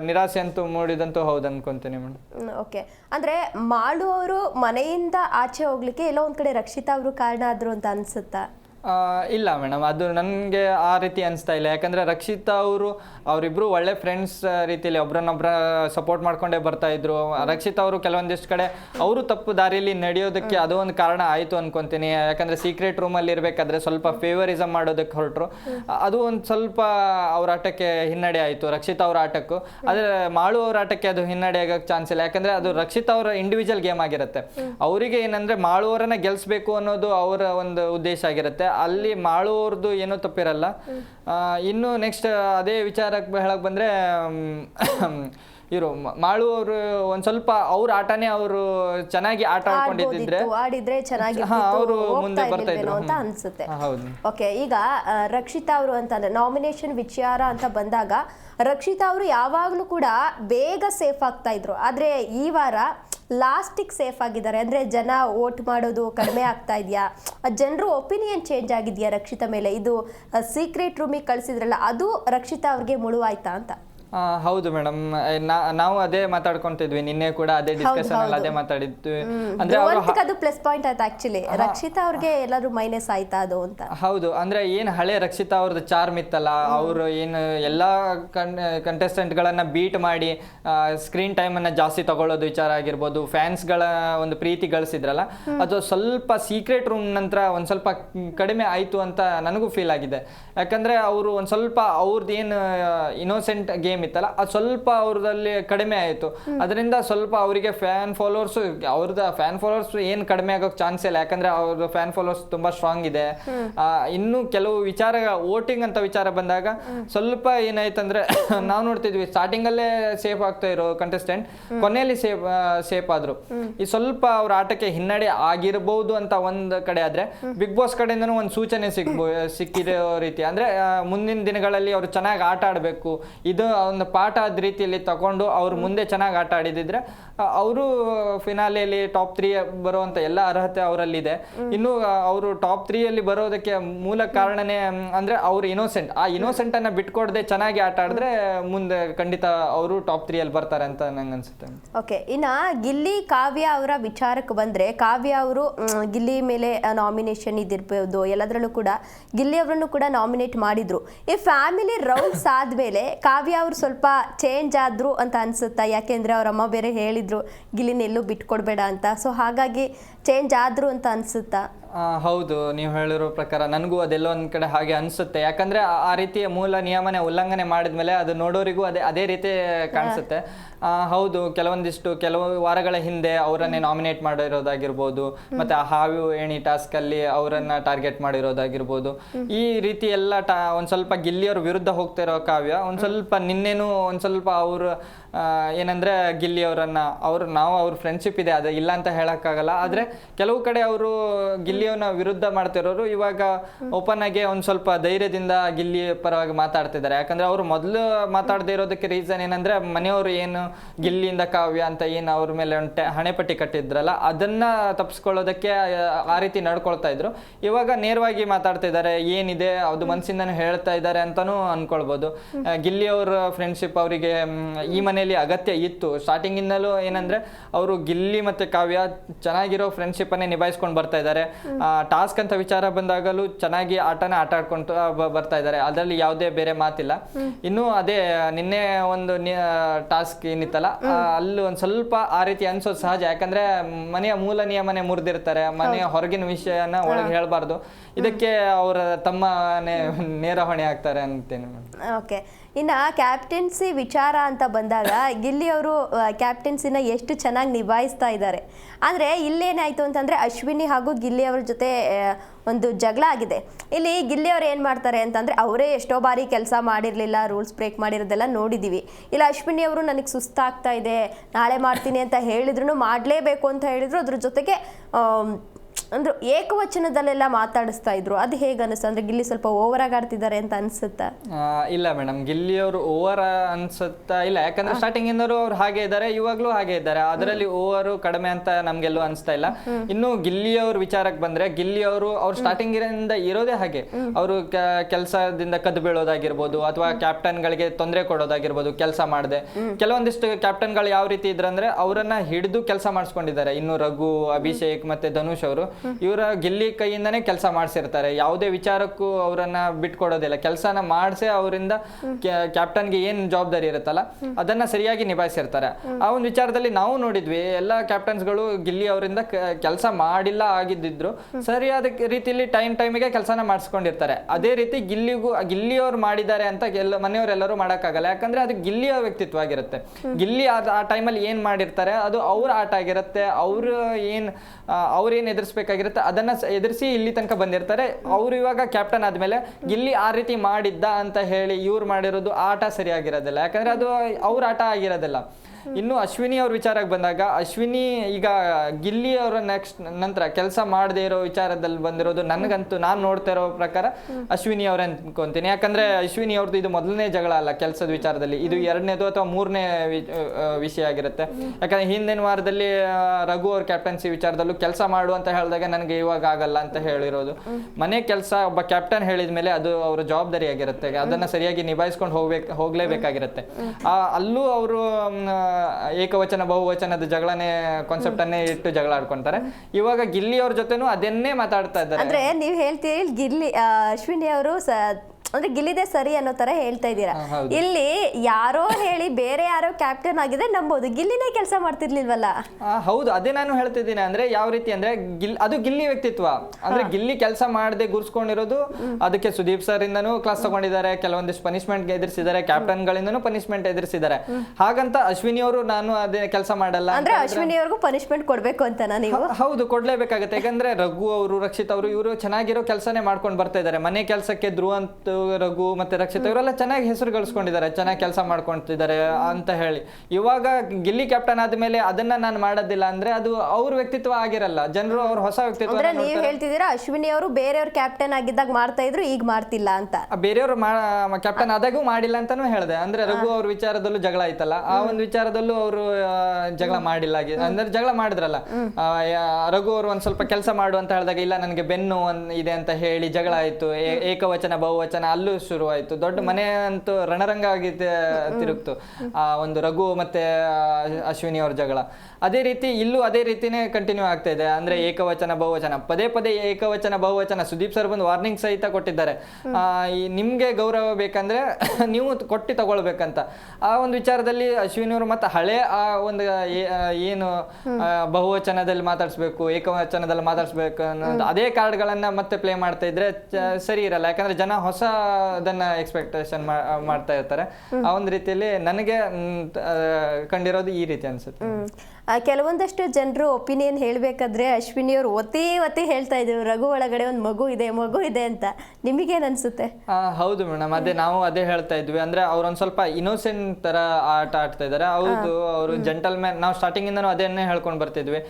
ನಿರಾಸೆ ಅಂತೂ ಮೂಡಿದಂತೂ ಹೌದು ಅನ್ಕೊಂತೀನಿ ಓಕೆ ಅಂದ್ರೆ ಮಾಡುವವರು ಮನೆಯಿಂದ ಆಚೆ ಹೋಗ್ಲಿಕ್ಕೆ ಎಲ್ಲೋ ಒಂದ್ ಕಡೆ ರಕ್ಷಿತಾ ಅವರು ಕಾರಣ ಆದ್ರು ಅಂತ ಅನ್ಸುತ್ತಾ? ಇಲ್ಲ ಮೇಡಮ್ ಅದು ನನಗೆ ಆ ರೀತಿ ಅನಿಸ್ತಾ ಇಲ್ಲ. ಯಾಕಂದರೆ ರಕ್ಷಿತಾ ಅವರು ಅವರಿಬ್ಬರು ಒಳ್ಳೆ ಫ್ರೆಂಡ್ಸ್ ರೀತಿಯಲ್ಲಿ ಒಬ್ರನ್ನೊಬ್ರ ಸಪೋರ್ಟ್ ಮಾಡ್ಕೊಂಡೇ ಬರ್ತಾ ಇದ್ರು. ರಕ್ಷಿತಾ ಅವರು ಕೆಲವೊಂದಿಷ್ಟು ಕಡೆ ಅವರು ತಪ್ಪು ದಾರಿಯಲ್ಲಿ ನಡೆಯೋದಕ್ಕೆ ಅದು ಒಂದು ಕಾರಣ ಆಯಿತು ಅನ್ಕೊಂತೀನಿ. ಯಾಕಂದರೆ ಸೀಕ್ರೆಟ್ ರೂಮಲ್ಲಿ ಇರಬೇಕಾದ್ರೆ ಸ್ವಲ್ಪ ಫೇವರಿಸಮ್ ಮಾಡೋದಕ್ಕೆ ಹೊರಟರು. ಅದು ಒಂದು ಸ್ವಲ್ಪ ಅವ್ರ ಆಟಕ್ಕೆ ಹಿನ್ನಡೆ ಆಯಿತು ರಕ್ಷಿತಾ ಅವ್ರ ಆಟಕ್ಕೂ. ಆದರೆ ಮಾಳು ಅವ್ರ ಆಟಕ್ಕೆ ಅದು ಹಿನ್ನಡೆ ಆಗೋಕ್ಕೆ ಚಾನ್ಸ್ ಇಲ್ಲ. ಯಾಕಂದರೆ ಅದು ರಕ್ಷಿತಾ ಅವರ ಇಂಡಿವಿಜುವಲ್ ಗೇಮ್ ಆಗಿರುತ್ತೆ. ಅವರಿಗೆ ಏನಂದ್ರೆ ಮಾಳುವರನ್ನ ಗೆಲ್ಲಿಸ್ಬೇಕು ಅನ್ನೋದು ಅವರ ಒಂದು ಉದ್ದೇಶ ಆಗಿರುತ್ತೆ. ಅಲ್ಲಿ ಮಾಳುವವ್ರದ್ದು ಏನೂ ತಪ್ಪಿರಲ್ಲ. ಇನ್ನು ನೆಕ್ಸ್ಟ್ ಅದೇ ವಿಚಾರಕ್ಕೆ ಹೇಳಕ್ಕೆ ಬಂದ್ರೆ ಇವರು ಮಾಳು ಅವರು ಒಂದು ಸ್ವಲ್ಪ ಅವ್ರ ಆಟನೇ ಅವರು ಚೆನ್ನಾಗಿ ಆಟ ಆಡ್ಕೊಂಡಿದ್ರೆ ಆಡಿದ್ರೆ ಚೆನ್ನಾಗಿ ಅವರು ಮುಂದೆ ಬರ್ತಾ ಇದ್ರು. ಅಂತ ಅನ್ಸುತ್ತೆ. ಓಕೆ ಈಗ ರಕ್ಷಿತಾ ಅವರು ಅಂತಂದ್ರೆ ನಾಮಿನೇಷನ್ ವಿಚಾರ ಅಂತ ಬಂದಾಗ ರಕ್ಷಿತಾ ಅವರು ಯಾವಾಗಲೂ ಕೂಡ ಬೇಗ ಸೇಫ್ ಆಗ್ತಾ ಇದ್ರು. ಆದ್ರೆ ಈ ವಾರ ಲಾಸ್ಟಿಗೆ ಸೇಫ್ ಆಗಿದ್ದಾರೆ. ಅಂದ್ರೆ ಜನ ವೋಟ್ ಮಾಡೋದು ಕಡಿಮೆ ಆಗ್ತಾ ಇದೆಯಾ? ಜನರು ಒಪಿನಿಯನ್ ಚೇಂಜ್ ಆಗಿದೆಯಾ ರಕ್ಷಿತಾ ಮೇಲೆ? ಇದು ಸೀಕ್ರೆಟ್ ರೂಮಿಗೆ ಕಳಿಸಿದ್ರಲ್ಲ ಅದು ರಕ್ಷಿತಾ ಅವ್ರಿಗೆ ಮುಳುವಾಯ್ತಾ ಅಂತ. ಹೌದು ಮೇಡಮ್ ನಾವು ಅದೇ ಮಾತಾಡ್ಕೊಂತಿದ್ವಿ. ನಿನ್ನೆ ಕೂಡ ಅದೇ ಡಿಸ್ಕಷನ್ ಅಲ್ಲಿ ಅದೇ ಮಾತಾಡಿದ್ವಿ. ಅಂದ್ರೆ ಅದು ಪ್ಲಸ್ ಪಾಯಿಂಟ್ ಆಯ್ತು ಆಕ್ಚುಲಿ ರಕ್ಷಿತಾ ಅವ್ರಿಗೆ ಎಲ್ಲರೂ ಮೈನಸ್ ಆಯ್ತಾ ಅದು ಅಂತ? ಹೌದು. ಅಂದ್ರೆ ಏನ್ ಹಳೆ ರಕ್ಷಿತಾ ಅವ್ರದ್ದು ಚಾರ್ಮ್ ಇತ್ತಲ್ಲ ಅವರು ಏನು ಎಲ್ಲಾ ಕಂಟೆಸ್ಟೆಂಟ್ ಗಳನ್ನ ಬೀಟ್ ಮಾಡಿ ಸ್ಕ್ರೀನ್ ಟೈಮ್ ಅನ್ನ ಜಾಸ್ತಿ ತಗೊಳ್ಳೋದು ವಿಚಾರ ಆಗಿರ್ಬೋದು ಫ್ಯಾನ್ಸ್ಗಳ ಒಂದು ಪ್ರೀತಿ ಗಳಿಸಿದ್ರಲ್ಲ ಅದು ಸ್ವಲ್ಪ ಸೀಕ್ರೆಟ್ ರೂಮ್ ನಂತರ ಒಂದ್ ಸ್ವಲ್ಪ ಕಡಿಮೆ ಆಯ್ತು ಅಂತ ನನಗೂ ಫೀಲ್ ಆಗಿದೆ. ಯಾಕಂದ್ರೆ ಅವರು ಒಂದ್ ಸ್ವಲ್ಪ ಅವ್ರದ್ದು ಏನು ಇನ್ನೋಸೆಂಟ್ ಗೇಮ್ ಇತ್ತಲ್ಲ ಅದು ಸ್ವಲ್ಪ ಅವ್ರದಲ್ಲಿ ಕಡಿಮೆ ಆಯಿತು. ಅದರಿಂದ ಸ್ವಲ್ಪ ಅವರಿಗೆ ಫ್ಯಾನ್ ಫಾಲೋವರ್ಸ್ ಅವ್ರದ್ದು ಫ್ಯಾನ್ ಫಾಲೋವರ್ಸ್ ಏನು ಕಡಿಮೆ ಆಗೋಕೆ ಚಾನ್ಸ್ ಇಲ್ಲ. ಯಾಕಂದ್ರೆ ಅವ್ರದ್ದು ಫ್ಯಾನ್ ಫಾಲೋವರ್ಸ್ ತುಂಬಾ ಸ್ಟ್ರಾಂಗ್ ಇದೆ. ಇನ್ನು ಕೆಲವು ವಿಚಾರ ವೋಟಿಂಗ್ ಅಂತ ವಿಚಾರ ಬಂದಾಗ ಸ್ವಲ್ಪ ಏನಾಯ್ತಂದ್ರೆ ನಾವು ನೋಡ್ತಿದ್ವಿ ಸ್ಟಾರ್ಟಿಂಗಲ್ಲೇ ಸೇಫ್ ಆಗ್ತಾ ಇರೋ ಕಂಟೆಸ್ಟೆಂಟ್ ಕೊನೆಯಲ್ಲಿ ಸೇಫ್ ಸೇಫ್ ಆದ್ರು. ಈ ಸ್ವಲ್ಪ ಅವ್ರ ಆಟಕ್ಕೆ ಹಿನ್ನಡೆ ಆಗಿರಬಹುದು ಅಂತ ಒಂದ್ ಕಡೆ ಆದ್ರೆ ಬಿಗ್ ಬಾಸ್ ಕಡೆಯಿಂದನೂ ಒಂದು ಸೂಚನೆ ಸಿಗ್ಬೋ ಸಿಕ್ಕಿರೋ ರೀತಿ. ಅಂದ್ರೆ ಮುಂದಿನ ದಿನಗಳಲ್ಲಿ ಅವ್ರು ಚೆನ್ನಾಗಿ ಆಟ ಆಡಬೇಕು. ಇದು ಒಂದು ಪಾಠ ಆದ ರೀತಿಯಲ್ಲಿ ತಗೊಂಡು ಅವ್ರ ಮುಂದೆ ಚೆನ್ನಾಗಿ ಆಟ ಆಡಿದಿದ್ರೆ ಅವರು ಫಿನಾಲೆಯಲ್ಲಿ ಟಾಪ್ ತ್ರೀ ಬರುವಂತ ಎಲ್ಲ ಅರ್ಹತೆ ಅವರಲ್ಲಿದೆ. ಇನ್ನು ಅವರು ಟಾಪ್ ತ್ರೀಯಲ್ಲಿ ಬರೋದಕ್ಕೆ ಮೂಲ ಕಾರಣನೇ ಅಂದ್ರೆ ಅವ್ರು ಇನೋಸೆಂಟ್ ಆ ಇನೋಸೆಂಟ್ ಅನ್ನ ಬಿಟ್ಕೊಡದೆ ಚೆನ್ನಾಗಿ ಆಟ ಆಡಿದ್ರೆ ಮುಂದೆ ಖಂಡಿತ ಅವರು ಟಾಪ್ ತ್ರೀಯಲ್ಲಿ ಬರ್ತಾರೆ ಅಂತ ನಂಗೆ ಅನ್ಸುತ್ತೆ. ಓಕೆ ಇನ್ನ ಗಿಲ್ಲಿ ಕಾವ್ಯ ಅವರ ವಿಚಾರಕ್ಕೆ ಬಂದ್ರೆ ಕಾವ್ಯ ಅವರು ಗಿಲ್ಲಿ ಮೇಲೆ ನಾಮಿನೇಷನ್ ಇದಿರ್ಬೋದು ಎಲ್ಲದರಲ್ಲೂ ಕೂಡ ಗಿಲ್ಲಿ ಅವರನ್ನು ಕೂಡ ನಾಮಿನೇಟ್ ಮಾಡಿದ್ರು. ಈ ಫ್ಯಾಮಿಲಿ ರೌಂಡ್ಸ್ ಆದ್ಮೇಲೆ ಕಾವ್ಯ ಅವರು ಸ್ವಲ್ಪ ಚೇಂಜ್ ಆದ್ರು ಅಂತ ಅನ್ಸುತ್ತಾ? ಯಾಕೆಂದ್ರೆ ಅವ್ರ ಅಮ್ಮ ಬೇರೆ ಹೇಳಿದ್ರು ಗಿಲಿನೆಲ್ಲೂ ಬಿಟ್ಕೊಡ್ಬೇಡ ಅಂತ. ಸೊ ಹಾಗಾಗಿ ಚೇಂಜ್ ಆದ್ರು ಅಂತ ಅನ್ಸುತ್ತಾ? ಹೌದು, ನೀವು ಹೇಳಿರೋ ಪ್ರಕಾರ ನನಗೂ ಅದೆಲ್ಲ ಒಂದ್ ಕಡೆ ಹಾಗೆ ಅನ್ಸುತ್ತೆ. ಯಾಕಂದ್ರೆ ಆ- ರೀತಿಯ ಮೂಲ ನಿಯಮನೆ ಉಲ್ಲಂಘನೆ ಮಾಡಿದ್ಮೇಲೆ ಅದು ನೋಡೋರಿಗೂ ಅದೇ ಅದೇ ರೀತಿ ಕಾಣಿಸುತ್ತೆ. ಹೌದು, ಕೆಲವೊಂದಿಷ್ಟು ಕೆಲವು ವಾರಗಳ ಹಿಂದೆ ಅವರನ್ನೇ ನಾಮಿನೇಟ್ ಮಾಡಿರೋದಾಗಿರ್ಬೋದು, ಮತ್ತೆ ಆ ಹಾವು ಏಣಿ ಟಾಸ್ಕ್ ಅಲ್ಲಿ ಅವರನ್ನ ಟಾರ್ಗೆಟ್ ಮಾಡಿರೋದಾಗಿರ್ಬೋದು. ಈ ರೀತಿ ಎಲ್ಲ ಟಾ, ಒಂದ್ ಸ್ವಲ್ಪ ಗಿಲ್ಲಿಯವ್ರ ವಿರುದ್ಧ ಹೋಗ್ತಾ ಇರೋ ಕಾವ್ಯ, ಒಂದ್ ಸ್ವಲ್ಪ ನಿನ್ನೆನೂ ಒಂದ್ ಸ್ವಲ್ಪ ಅವರು ಏನಂದ್ರೆ ಗಿಲ್ಲಿ ಅವರನ್ನ ಅವ್ರು, ನಾವು ಅವ್ರ ಫ್ರೆಂಡ್ಶಿಪ್ ಇದೆ, ಅದು ಇಲ್ಲ ಅಂತ ಹೇಳಕ್ಕಾಗಲ್ಲ. ಆದ್ರೆ ಕೆಲವು ಕಡೆ ಅವರು ಗಿಲ್ಲಿಯವನ ವಿರುದ್ಧ ಮಾಡ್ತಿರೋರು. ಇವಾಗ ಓಪನ್ ಆಗಿ ಒಂದು ಸ್ವಲ್ಪ ಧೈರ್ಯದಿಂದ ಗಿಲ್ಲಿ ಪರವಾಗಿ ಮಾತಾಡ್ತಿದ್ದಾರೆ. ಯಾಕಂದ್ರೆ ಅವರು ಮೊದಲು ಮಾತಾಡದೇ ಇರೋದಕ್ಕೆ ರೀಸನ್ ಏನಂದ್ರೆ ಮನೆಯವರು ಏನು ಗಿಲ್ಲಿಯಿಂದ ಕಾವ್ಯ ಅಂತ ಏನು ಅವ್ರ ಮೇಲೆ ಒಂದು ಟೆ- ಹಣೆಪಟ್ಟಿ ಕಟ್ಟಿದ್ರಲ್ಲ ಅದನ್ನ ತಪ್ಪಿಸ್ಕೊಳ್ಳೋದಕ್ಕೆ ಆ- ರೀತಿ ನಡ್ಕೊಳ್ತಾ ಇದ್ರು. ಇವಾಗ ನೇರವಾಗಿ ಮಾತಾಡ್ತಿದ್ದಾರೆ ಏನಿದೆ ಅದು ಮನಸ್ಸಿಂದ ಹೇಳ್ತಾ ಇದ್ದಾರೆ ಅಂತಾನೂ ಅನ್ಕೊಳ್ಬೋದು. ಆ, ಗಿಲ್ಲಿ ಅವ್ರ ಫ್ರೆಂಡ್ಶಿಪ್ ಅವರಿಗೆ ಈ ಮನೆಯಲ್ಲಿ ಅಗತ್ಯ ಇತ್ತು. ಸ್ಟಾರ್ಟಿಂಗ್ ಇಂದಲೂ ಏನಂದ್ರೆ ಅವರು ಗಿಲ್ಲಿ ಮತ್ತೆ ಕಾವ್ಯ ಚೆನ್ನಾಗಿರೋ ಫ್ರೆಂಡ್ಶಿಪ್ ಅನ್ನೇ ನಿಭಾಯಿಸ್ಕೊಂಡು ಬರ್ತಾ ಇದ್ದಾರೆ ಟಾಸ್ಕ್ ಅಂತ ವಿಚಾರ ಬಂದಾಗಲೂ ಚೆನ್ನಾಗಿ ಆಟನ ಆಟ ಆಡ್ಕೊಂಡು ಬರ್ತಾ ಇದ್ದಾರೆ ಅದರಲ್ಲಿ ಯಾವುದೇ ಬೇರೆ ಮಾತಿಲ್ಲ. ಇನ್ನು ಅದೇ ನಿನ್ನೆ ಒಂದು ಟಾಸ್ಕ್ ಏನಿತ್ತಲ್ಲ ಅಲ್ಲಿ ಒಂದು ಸ್ವಲ್ಪ ಆ ರೀತಿ ಅನ್ಸೋದು ಸಹಜ. ಯಾಕಂದ್ರೆ ಮನೆಯ ಮೂಲ ನಿಯಮನೆ ಮುರಿದಿರ್ತಾರೆ. ಮನೆಯ ಹೊರಗಿನ ವಿಷಯನ ಒಳಗೆ ಹೇಳಬಾರ್ದು. ಇದಕ್ಕೆ ಅವರ ತಮ್ಮನೇ ನೇರ ಹೊಣೆ ಆಗ್ತಾರೆ ಅಂತೇನೆ. ಓಕೆ. ಇನ್ನ ಕ್ಯಾಪ್ಟನ್ಸಿ ವಿಚಾರ ಅಂತ ಬಂದಾಗ ಗಿಲ್ಲಿ ಅವರು ಕ್ಯಾಪ್ಟನ್ಸಿನ ಎಷ್ಟು ಚೆನ್ನಾಗಿ ನಿಭಾಯಿಸ್ತಾ ಇದ್ದಾರೆ. ಅಂದರೆ ಇಲ್ಲೇನಾಯಿತು ಅಂತಂದರೆ ಅಶ್ವಿನಿ ಹಾಗೂ ಗಿಲ್ಲಿ ಅವ್ರ ಜೊತೆ ಒಂದು ಜಗಳ ಆಗಿದೆ. ಇಲ್ಲಿ ಗಿಲ್ಲಿ ಅವ್ರು ಏನು ಮಾಡ್ತಾರೆ ಅಂತಂದರೆ ಅವರೇ ಎಷ್ಟೋ ಬಾರಿ ಕೆಲಸ ಮಾಡಿರಲಿಲ್ಲ ರೂಲ್ಸ್ ಬ್ರೇಕ್ ಮಾಡಿರೋದೆಲ್ಲ ನೋಡಿದ್ದೀವಿ ಇಲ್ಲ, ಅಶ್ವಿನಿ ಅವರು ನನಗೆ ಸುಸ್ತಾಗ್ತಾ ಇದೆ, ನಾಳೆ ಮಾಡ್ತೀನಿ ಅಂತ ಹೇಳಿದ್ರು ಮಾಡಲೇಬೇಕು ಅಂತ ಹೇಳಿದ್ರು, ಅದ್ರ ಜೊತೆಗೆ ಅಂದ್ರೆ ಏಕವಚನದಲ್ಲೆಲ್ಲ ಮಾತಾಡಿಸ್ತಾ ಇದ್ರು. ಅದು ಹೇಗೆ ಅನಿಸ್ತು ಅಂದ್ರೆ ಗಿಲ್ಲಿ ಸ್ವಲ್ಪ ಓವರ್ ಆಗಿ ಆಡ್ತಿದ್ದಾರೆ ಅಂತ ಅನ್ಸುತ್ತಾ? ಆ, ಇಲ್ಲ ಮೇಡಮ್. ಗಿಲ್ಲಿ ಅವರು ಓವರ್ ಅನ್ಸುತ್ತಾ ಇಲ್ಲ. ಯಾಕಂದ್ರೆ ಸ್ಟಾರ್ಟಿಂಗ್ ಇಂದವರು ಅವ್ರು ಹಾಗೆ ಇದ್ದಾರೆ ಇವಾಗ್ಲೂ ಹಾಗೆ ಇದ್ದಾರೆ ಅದರಲ್ಲಿ ಓವರ್ ಕಡಿಮೆ ಅಂತ ನಮ್ಗೆಲ್ಲೂ ಅನ್ಸ್ತಾ ಇಲ್ಲ. ಇನ್ನು ಗಿಲ್ಲಿ ಅವ್ರ ವಿಚಾರಕ್ಕೆ ಬಂದ್ರೆ ಗಿಲ್ಲಿ ಅವರು ಅವ್ರು ಸ್ಟಾರ್ಟಿಂಗ್ ಇಂದ ಇರೋದೇ ಹಾಗೆ. ಅವರು ಕೆಲಸದಿಂದ ಕದ್ದು ಬೀಳೋದಾಗಿರ್ಬೋದು ಅಥವಾ ಕ್ಯಾಪ್ಟನ್ ಗಳಿಗೆ ತೊಂದರೆ ಕೊಡೋದಾಗಿರ್ಬೋದು ಕೆಲಸ ಮಾಡದೆ. ಕೆಲವೊಂದಿಷ್ಟು ಕ್ಯಾಪ್ಟನ್ಗಳು ಯಾವ ರೀತಿ ಇದ್ರಂದ್ರೆ ಅವರನ್ನ ಹಿಡಿದು ಕೆಲಸ ಮಾಡಿಸ್ಕೊಂಡಿದ್ದಾರೆ. ಇನ್ನು ರಘು ಅಭಿಷೇಕ್ ಮತ್ತೆ ಧನುಷ್ ಅವರು. ಇವರ ಗಿಲ್ಲಿ ಕೈಯಿಂದನೇ ಕೆಲಸ ಮಾಡಿಸಿರ್ತಾರೆ. ಯಾವುದೇ ವಿಚಾರಕ್ಕೂ ಅವರನ್ನ ಬಿಟ್ಕೊಡೋದಿಲ್ಲ. ಕೆಲಸನ ಮಾಡಿಸೇ ಅವರಿಂದ ಕ್ಯಾಪ್ಟನ್ಗೆ ಏನ್ ಜವಾಬ್ದಾರಿ ಇರುತ್ತಲ್ಲ, ಅದನ್ನ ಸರಿಯಾಗಿ ನಿಭಾಯಿಸಿರ್ತಾರೆ. ಆ ಒಂದು ವಿಚಾರದಲ್ಲಿ ನಾವು ನೋಡಿದ್ವಿ, ಎಲ್ಲ ಕ್ಯಾಪ್ಟನ್ಸ್ಗಳು ಗಿಲ್ಲಿ ಅವರಿಂದ ಕೆಲಸ ಮಾಡಿಲ್ಲ ಆಗಿದ್ದಿದ್ರು, ಸರಿಯಾದ ರೀತಿಯಲ್ಲಿ ಟೈಮ್ ಟೈಮಿಗೆ ಕೆಲಸನ ಮಾಡಿಸ್ಕೊಂಡಿರ್ತಾರೆ. ಅದೇ ರೀತಿ ಗಿಲ್ಲಿಗೂ ಗಿಲ್ಲಿ ಅವ್ರು ಮಾಡಿದ್ದಾರೆ ಅಂತ ಎಲ್ಲ, ಮನೆಯವರೆಲ್ಲರೂ ಮಾಡೋಕ್ಕಾಗಲ್ಲ. ಯಾಕಂದ್ರೆ ಅದು ಗಿಲ್ಲಿಯ ವ್ಯಕ್ತಿತ್ವ ಆಗಿರುತ್ತೆ ಗಿಲ್ಲಿ ಆ ಟೈಮಲ್ಲಿ ಏನ್ ಮಾಡಿರ್ತಾರೆ, ಅದು ಅವ್ರ ಆಟ ಆಗಿರುತ್ತೆ. ಅವ್ರ ಏನ್ ಅವ್ರೇನ್ ಏನ್ ಎದುರಿಸ್ಬೇಕಾಗಿರುತ್ತೆ ಅದನ್ನ ಎದುರಿಸಿ ಇಲ್ಲಿ ತನಕ ಬಂದಿರ್ತಾರೆ. ಅವ್ರು ಇವಾಗ ಕ್ಯಾಪ್ಟನ್ ಆದ್ಮೇಲೆ ಇಲ್ಲಿ ಆ ರೀತಿ ಮಾಡಿದ್ದ ಅಂತ ಹೇಳಿ ಇವ್ರು ಮಾಡಿರೋದು ಆಟ ಸರಿಯಾಗಿರೋದಿಲ್ಲ. ಯಾಕಂದ್ರೆ ಅದು ಅವ್ರ ಆಟ ಆಗಿರೋದಿಲ್ಲ. ಇನ್ನು ಅಶ್ವಿನಿ ಅವ್ರ ವಿಚಾರಕ್ಕೆ ಬಂದಾಗ, ಅಶ್ವಿನಿ ಈಗ ಗಿಲ್ಲಿ ಅವರ ನೆಕ್ಸ್ಟ್ ನಂತರ ಕೆಲಸ ಮಾಡದೇ ಇರೋ ವಿಚಾರದಲ್ಲಿ ಬಂದಿರೋದು ನನಗಂತೂ ನಾನು ನೋಡ್ತಾ ಇರೋ ಪ್ರಕಾರ ಅಶ್ವಿನಿ ಅವ್ರ ಅನ್ಕೊಂತೀನಿ. ಯಾಕಂದ್ರೆ ಅಶ್ವಿನಿ ಅವ್ರದ್ದು ಇದು ಮೊದಲನೇ ಜಗಳ ಅಲ್ಲ ಕೆಲಸದ ವಿಚಾರದಲ್ಲಿ. ಇದು ಎರಡನೇದು ಅಥವಾ ಮೂರನೇ ವಿಷಯ ಆಗಿರುತ್ತೆ. ಯಾಕಂದ್ರೆ ಹಿಂದಿನ ವಾರದಲ್ಲಿ ರಘು ಅವ್ರ ಕ್ಯಾಪ್ಟನ್ಸಿ ವಿಚಾರದಲ್ಲೂ ಕೆಲಸ ಮಾಡು ಅಂತ ಹೇಳಿದಾಗ ನನಗೆ ಇವಾಗ ಆಗಲ್ಲ ಅಂತ ಹೇಳಿರೋದು. ಮನೆ ಕೆಲಸ ಒಬ್ಬ ಕ್ಯಾಪ್ಟನ್ ಹೇಳಿದ ಮೇಲೆ ಅದು ಅವರ ಜವಾಬ್ದಾರಿ ಆಗಿರುತ್ತೆ. ಅದನ್ನ ಸರಿಯಾಗಿ ನಿಭಾಯಿಸ್ಕೊಂಡು ಹೋಗ್ಬೇಕು, ಹೋಗ್ಲೇಬೇಕಾಗಿರುತ್ತೆ. ಅಲ್ಲೂ ಅವರು ಏಕವಚನ, ಬಹುವಚನದ ಜಗಳನೇ ಕಾನ್ಸೆಪ್ಟ್ ಅನ್ನೇ ಇಟ್ಟು ಜಗಳ ಆಡ್ಕೊಂತಾರೆ. ಇವಾಗ ಗಿಲ್ಲಿ ಅವ್ರ ಜೊತೆನೂ ಅದನ್ನೇ ಮಾತಾಡ್ತಾ ಇದ್ದಾರೆ. ಅಂದ್ರೆ ನೀವು ಹೇಳ್ತೀರಿ ಗಿಲ್ಲಿ ಅಶ್ವಿನಿ ಅವರು ಅಂದ್ರೆ ಗಿಲ್ಲಿದೆ ಸರಿ ಅನ್ನೋ ತರ ಹೇಳ್ತಾ ಇದ್ದೀರಾ. ಇಲ್ಲಿ ಯಾರೋ ಹೇಳಿ ಬೇರೆ ಯಾರೋ ಕ್ಯಾಪ್ಟನ್ ಆಗಿದೆ ನಂಬೋದು. ಗಿಲ್ಲಿನೇ ಕೆಲಸ ಮಾಡ್ತಿರ್ಲಿಲ್ವಲ್ಲ? ಹೌದು. ಅದೇ ನಾನು ಹೇಳ್ತಿದ್ದೀನಿ. ಅಂದ್ರೆ ಯಾವ ರೀತಿ ಅಂದ್ರೆ ಗಿಲ್ ಅದು ಗಿಲ್ಲಿ ವ್ಯಕ್ತಿತ್ವ. ಅಂದ್ರೆ ಗಿಲ್ಲಿ ಕೆಲಸ ಮಾಡದೆ ಗುರ್ಸ್ಕೊಂಡಿರೋದು. ಅದಕ್ಕೆ ಸುದೀಪ್ ಸರ್ ಇಂದನೂ ಕ್ಲಾಸ್ ತಗೊಂಡಿದ್ದಾರೆ. ಕೆಲವೊಂದಿಷ್ಟು ಪನಿಷ್ಮೆಂಟ್ ಎದುರಿಸಿದ್ದಾರೆ. ಕ್ಯಾಪ್ಟನ್ ಗಳಿಂದನು ಪನಿಷ್ಮೆಂಟ್ ಎದುರಿಸಿದ್ದಾರೆ. ಹಾಗಂತ ಅಶ್ವಿನಿ ಅವರು ನಾನು ಅದೇ ಕೆಲಸ ಮಾಡಲ್ಲ ಅಂದ್ರೆ ಅಶ್ವಿನಿ ಅವ್ರಿಗೂ ಪನಿಷ್ಮೆಂಟ್ ಕೊಡ್ಬೇಕು ಅಂತ ನೀವು? ಹೌದು ಕೊಡ್ಲೇಬೇಕಾಗುತ್ತೆ. ಯಾಕಂದ್ರೆ ರಘು ಅವರು ರಕ್ಷಿತ್ ಅವರು ಇವರು ಚೆನ್ನಾಗಿರೋ ಕೆಲಸನೇ ಮಾಡ್ಕೊಂಡು ಬರ್ತಾ ಇದ್ದಾರೆ. ಮನೆ ಕೆಲಸಕ್ಕೆ ಧ್ರುವಂತ್ ರಘು ಮತ್ತೆ ರಕ್ಷಿತ್ ಇವರೆಲ್ಲ ಚೆನ್ನಾಗಿ ಹೆಸರು ಗಳಿಸ್ಕೊಂಡಿದ್ದಾರೆ ಚೆನ್ನಾಗಿ ಕೆಲಸ ಮಾಡ್ಕೊಂತಿದ್ದಾರೆ ಅಂತ ಹೇಳಿ. ಇವಾಗ ಗಿಲ್ಲಿ ಕ್ಯಾಪ್ಟನ್ ಆದ್ಮೇಲೆ ಅದನ್ನ ನಾನು ಮಾಡೋದಿಲ್ಲ ಅಂದ್ರೆ ಅದು ಅವ್ರ ವ್ಯಕ್ತಿತ್ವ ಆಗಿರಲ್ಲ. ಜನರು ಅವ್ರ ಹೊಸ ವ್ಯಕ್ತಿತ್ವ ಅಂದ್ರೆ ನೀವು ಹೇಳ್ತಿದ್ದೀರಾ ಅಶ್ವಿನಿ ಅವರು ಬೇರೆಯವ್ರ ಕ್ಯಾಪ್ಟನ್ ಆಗಿದ್ದಾಗ ಮಾಡ್ತಾ ಇದ್ರು ಈಗ ಮಾಡ್ತಿಲ್ಲ ಅಂತ? ಬೇರೆಯವರು ಕ್ಯಾಪ್ಟನ್ ಆದಾಗೂ ಮಾಡಿಲ್ಲ ಅಂತಾನು ಹೇಳಿದೆ. ಅಂದ್ರೆ ರಘು ಅವ್ರ ವಿಚಾರದಲ್ಲೂ ಜಗಳ ಆಯ್ತಲ್ಲ. ಆ ಒಂದು ವಿಚಾರದಲ್ಲೂ ಅವರು ಜಗಳ ಮಾಡಿಲ್ಲ ಅಂದ್ರೆ ಜಗಳ ಮಾಡಿದ್ರಲ್ಲ. ರಘು ಅವರು ಒಂದ್ ಸ್ವಲ್ಪ ಕೆಲಸ ಮಾಡು ಅಂತ ಹೇಳಿದಾಗ ಇಲ್ಲ ನನಗೆ ಬೆನ್ನು ಇದೆ ಅಂತ ಹೇಳಿ ಜಗಳ ಆಯ್ತು. ಏಕವಚನ ಬಹುವಚನ ಅಲ್ಲೂ ಶುರುವಾಯಿತು. ದೊಡ್ಡ ಮನೆ ಅಂತೂ ರಣರಂಗ ಆಗಿದೆ ತಿರುಗ್ತು. ಆ ಒಂದು ರಘು ಮತ್ತೆ ಅಶ್ವಿನಿ ಅವ್ರ ಜಗಳ. ಅದೇ ರೀತಿ ಇಲ್ಲೂ ಅದೇ ರೀತಿನೇ ಕಂಟಿನ್ಯೂ ಆಗ್ತಾ ಇದೆ. ಅಂದ್ರೆ ಏಕವಚನ ಬಹುವಚನ. ಪದೇ ಪದೇ ಏಕವಚನ ಬಹುವಚನ. ಸುದೀಪ್ ಸರ್ ಬಂದು ವಾರ್ನಿಂಗ್ ಸಹಿತ ಕೊಟ್ಟಿದ್ದಾರೆ. ನಿಮ್ಗೆ ಗೌರವ ಬೇಕಂದ್ರೆ ನೀವು ಕೊಟ್ಟು ತಗೊಳ್ಬೇಕಂತ. ಆ ಒಂದು ವಿಚಾರದಲ್ಲಿ ಅಶ್ವಿನಿ ಅವರು ಮತ್ತೆ ಹಳೆ ಆ ಒಂದು ಏನು ಬಹುವಚನದಲ್ಲಿ ಮಾತಾಡಿಸ್ಬೇಕು ಏಕವಚನದಲ್ಲಿ ಮಾತಾಡಿಸ್ಬೇಕು ಅನ್ನೋದು ಅದೇ ಕಾರ್ಡ್ಗಳನ್ನ ಮತ್ತೆ ಪ್ಲೇ ಮಾಡ್ತಾ ಇದ್ರೆ ಸರಿ ಇರಲ್ಲ. ಯಾಕಂದ್ರೆ ಜನ ಹೊಸದನ್ನ ಎಕ್ಸ್ಪೆಕ್ಟೇಷನ್ ಮಾಡ್ತಾ ಇರ್ತಾರೆ. ಆ ಒಂದು ರೀತಿಯಲ್ಲಿ ನನಗೆ ಕಂಡಿರೋದು ಈ ರೀತಿ ಅನ್ಸುತ್ತೆ. ಕೆಲವೊಂದಷ್ಟು ಜನರು ಒಪಿನಿಯನ್ ಹೇಳಬೇಕಾದ್ರೆ ಅಶ್ವಿನಿ ಅವರು ಒತ್ತಿ ಒತ್ತಿ ಹೇಳ್ತಾ ಇದ್ರು ರಘು ಒಳಗಡೆ ಒಂದು ಮಗು ಇದೆ ಮಗು ಇದೆ ಅಂತ. ನಿಮಗೇನು ಅನಿಸುತ್ತೆ ಆ, ಹೌದು ಮೇಡಮ್ ಅದೇ ನಾವು ಅದೇ ಹೇಳ್ತಾ ಇದ್ವಿ. ಅಂದ್ರೆ ಅವ್ರೊಂದು ಸ್ವಲ್ಪ ಇನ್ನೋಸೆಂಟ್ ತರ ಆಟ ಆಡ್ತಾ ಇದಾರೆ. ಹೌದು ಅವರು ಜಂಟಲ್ ಮ್ಯಾನ್ ನಾವು ಸ್ಟಾರ್ಟಿಂಗ್ ಇಂದನೂ ಅದನ್ನೇ ಹೇಳ್ಕೊಂಡು ಬರ್ತಿದ್ವಿ.